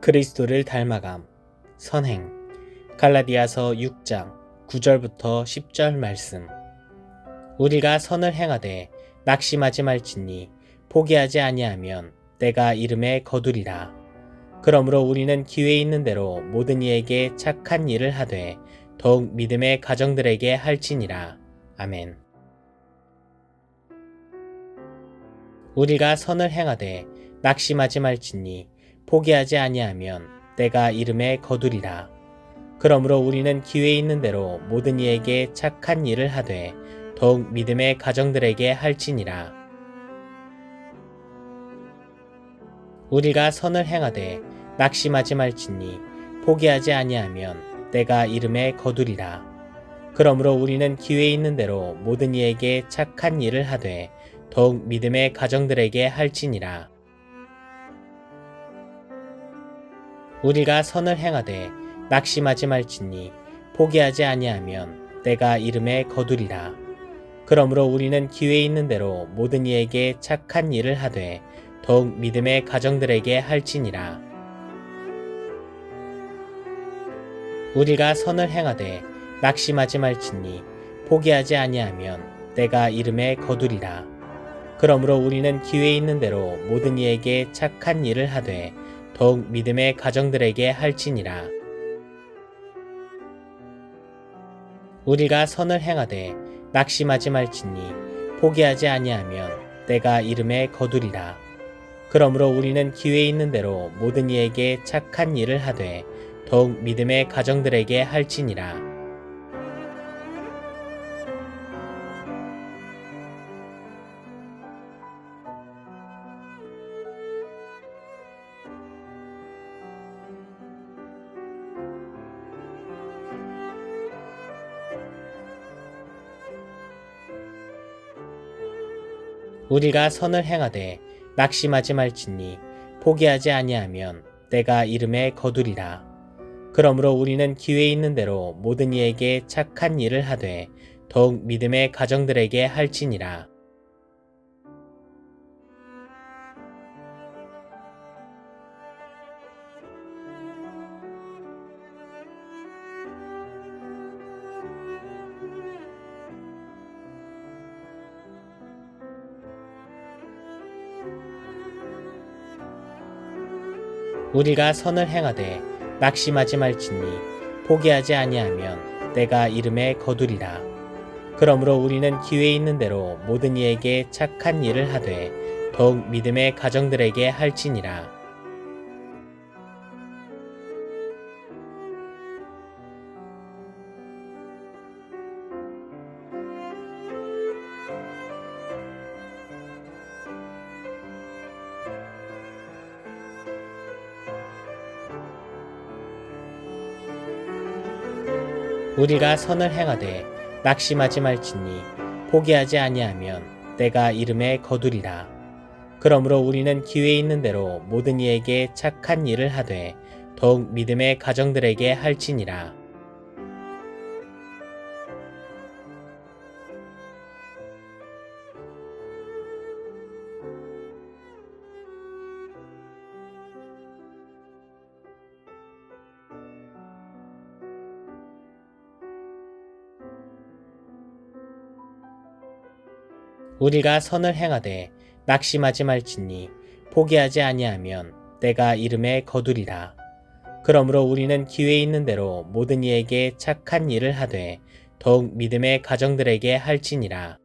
그리스도를 닮아감. 선행. 갈라디아서 6장 9절부터 10절 말씀. 우리가 선을 행하되 낙심하지 말지니 포기하지 아니하면 때가 이름에 거두리라. 그러므로 우리는 기회 있는 대로 모든 이에게 착한 일을 하되 더욱 믿음의 가정들에게 할지니라. 아멘. 우리가 선을 행하되 낙심하지 말지니 포기하지 아니하면 때가 이름에 거두리라. 그러므로 우리는 기회 있는 대로 모든 이에게 착한 일을 하되 더욱 믿음의 가정들에게 할지니라. 우리가 선을 행하되 낙심하지 말지니 포기하지 아니하면 때가 이름에 거두리라. 그러므로 우리는 기회 있는 대로 모든 이에게 착한 일을 하되 더욱 믿음의 가정들에게 할지니라. 우리가 선을 행하되 낙심하지 말지니 포기하지 아니하면 때가 이름에 거두리라. 그러므로 우리는 기회 있는 대로 모든 이에게 착한 일을 하되 더욱 믿음의 가정들에게 할지니라. 우리가 선을 행하되 낙심하지 말지니 포기하지 아니하면 때가 이름에 거두리라. 그러므로 우리는 기회 있는 대로 모든 이에게 착한 일을 하되 더욱 믿음의 가정들에게 할지니라. 우리가 선을 행하되 낙심하지 말지니 포기하지 아니하면 때가 이름에 거두리라. 그러므로 우리는 기회 있는 대로 모든 이에게 착한 일을 하되 더욱 믿음의 가정들에게 할지니라. 우리가 선을 행하되 낙심하지 말지니 포기하지 아니하면 때가 이름에 거두리라. 그러므로 우리는 기회 있는 대로 모든 이에게 착한 일을 하되 더욱 믿음의 가정들에게 할지니라. 우리가 선을 행하되 낙심하지 말지니 포기하지 아니하면 때가 이름에 거두리라. 그러므로 우리는 기회 있는 대로 모든 이에게 착한 일을 하되 더욱 믿음의 가정들에게 할지니라. 우리가 선을 행하되 낙심하지 말지니 포기하지 아니하면 때가 이름에 거두리라. 그러므로 우리는 기회 있는 대로 모든 이에게 착한 일을 하되 더욱 믿음의 가정들에게 할지니라. 우리가 선을 행하되 낙심하지 말지니 포기하지 아니하면 때가 이름에 거두리라. 그러므로 우리는 기회 있는 대로 모든 이에게 착한 일을 하되 더욱 믿음의 가정들에게 할지니라.